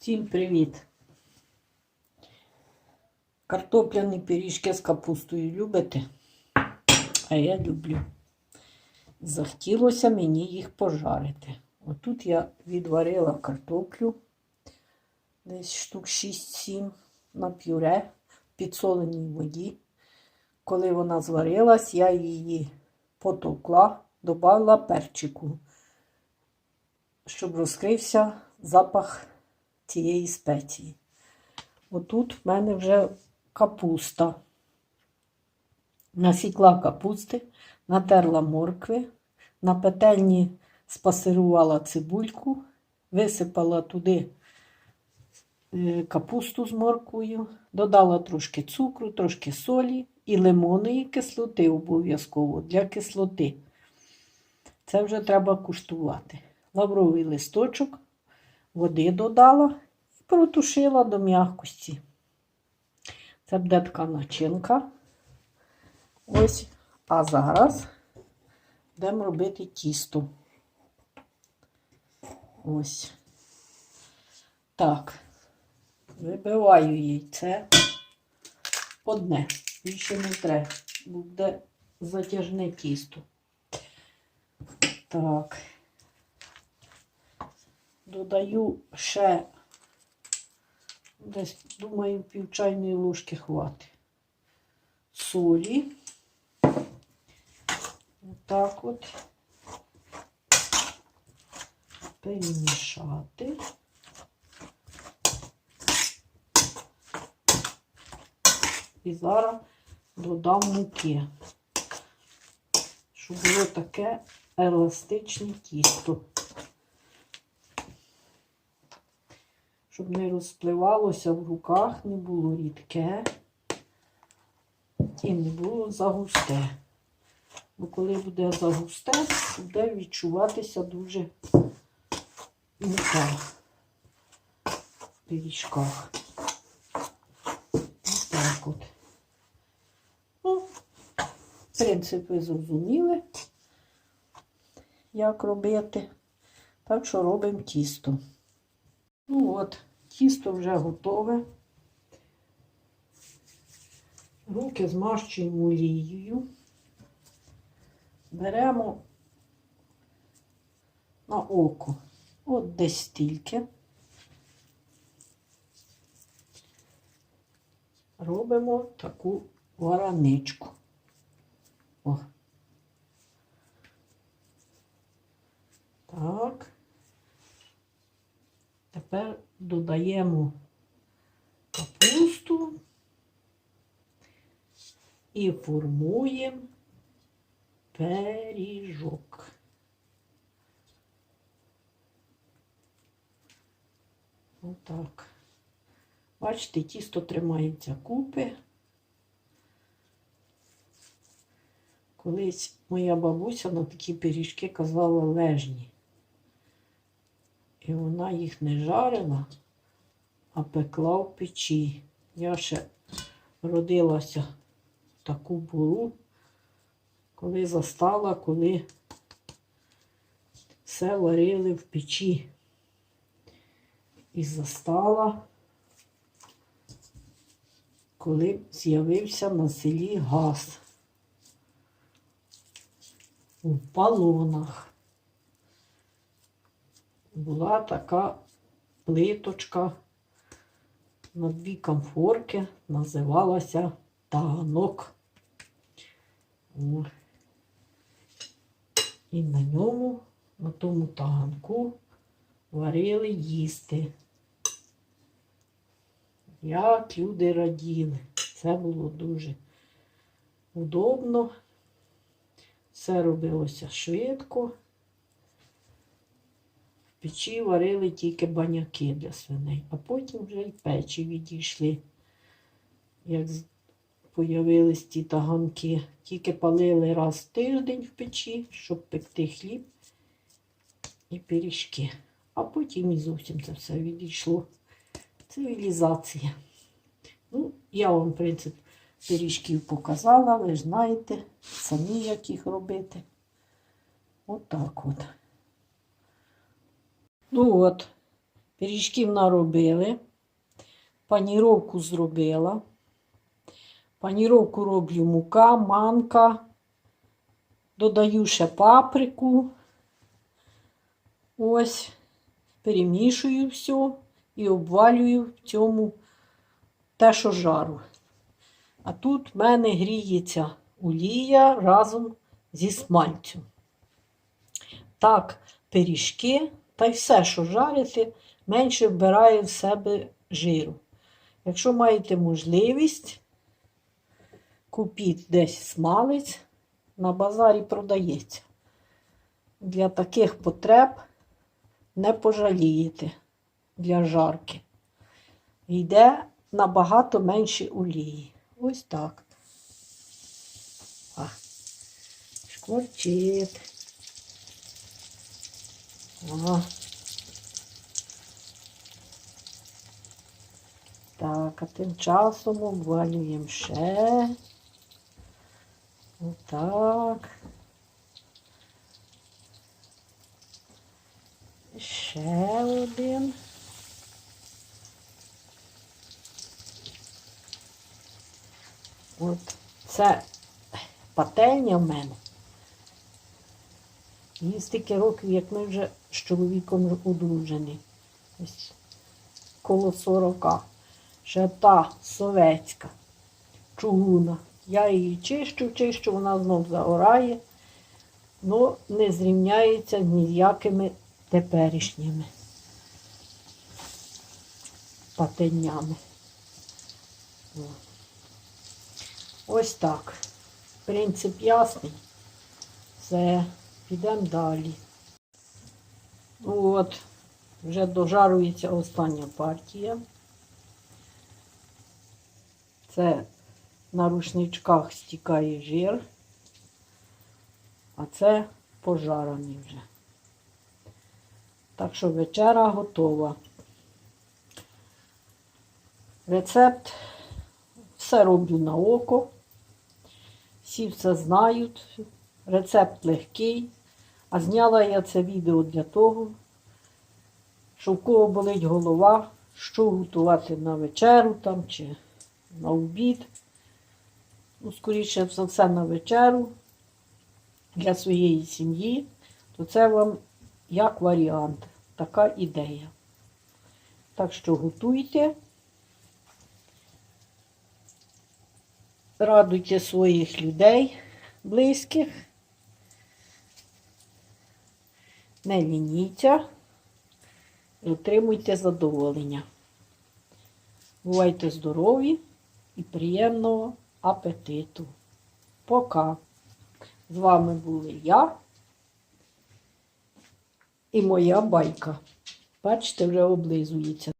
Всім привіт! Картопляні пиріжки з капустою любите? А я люблю. Захотілося мені їх пожарити. Отут я відварила картоплю десь штук 6-7 на пюре в підсоленій воді. Коли вона зварилась, я її потовкла, додала перчику, щоб розкрився запах цієї спеції. Отут в мене вже капуста. Насікла капусти, натерла моркви, на петельні спасирувала цибульку, висипала туди е, капусту з морквою, додала трошки цукру, трошки солі і лимонної кислоти обов'язково для кислоти. Це вже треба куштувати. Лавровий листочок, води додала і протушила до м'якості. Це буде така начинка. Ось, а зараз будемо робити тісто. Ось. Так, вибиваю яйце одне, більше не треба, буде затяжне тісто. Так, додаю ще десь, думаю, пів чайної ложки хватить солі. Отак от перемішати. І зараз додам муки, щоб було таке еластичне тісто. Щоб не розпливалося в руках, не було рідке і не було загусте. Бо коли буде загусте, буде відчуватися дуже мука в пиріжках. Ось так от. Ну, в принципі, зрозуміли, як робити. Так що робимо тісто. Ну от, тісто вже готове. Руки змащуємо олією. Беремо на око. От десь стільки. Робимо таку вараничку. О. Так. Тепер додаємо капусту і формуємо пиріжок. Отак. Бачите, тісто тримається купи. Колись моя бабуся на такі пиріжки казала лежні. І вона їх не жарила, а пекла в печі. Я ще родилася в таку буру, коли застала, коли все варили в печі. І застала, коли з'явився на селі газ у палонах була така плиточка на дві комфорки, називалася таганок. І на ньому, на тому таганку, варили їсти. Як люди раділи. Це було дуже удобно. Все робилося швидко. Печі варили тільки баняки для свиней, а потім вже й печі відійшли. Як з- появились ті таганки, тільки палили раз в тиждень в печі, щоб пекти хліб і пиріжки. А потім і зовсім це все відійшло. Цивілізація. Ну, я вам, в принципі, пиріжків показала, ви ж знаєте самі, як їх робити. Отак от. Ну от, Пиріжків наробили. Паніровку зробила. Паніровку роблю мука, манка. Додаю ще паприку. Ось. Перемішую все і обвалюю в цьому те, що жару. А тут в мене гріється олія разом зі смальцем. Так, пиріжки та й все, що жарите, менше вбирає в себе жиру. Якщо маєте можливість, купіть десь смалець, на базарі продається. Для таких потреб не пожалієте для жарки. Йде набагато менше олії. Ось так. Шкварчить. Ага. Так, а тим часом обвалюємо ще. Отак. Ще один. От це пательня в мене. Їй стільки років, як ми вже з чоловіком одружені. Ось коло 40. Ще та совецька чугуна. Я її чищу, чищу, вона знов загорає, але не зрівняється ніякими теперішніми пательнями. Ось так. Принцип ясний. Все, підемо далі. От, вже дожарується остання партія. Це на рушничках стікає жир, а це пожараний вже. Так що вечера готова. Рецепт все роблю на око. Всі все знають. Рецепт легкий. А зняла я це відео для того, що в кого болить голова, що готувати на вечеру там чи на обід. Ну, скоріше за все на вечеру для своєї сім'ї, то це вам як варіант, така ідея. Так що готуйте. радуйте своїх людей, близьких, не лініться і отримуйте задоволення. Бувайте здорові і приємного апетиту. Пока. З вами були я і моя байка. Бачите, вже облизується.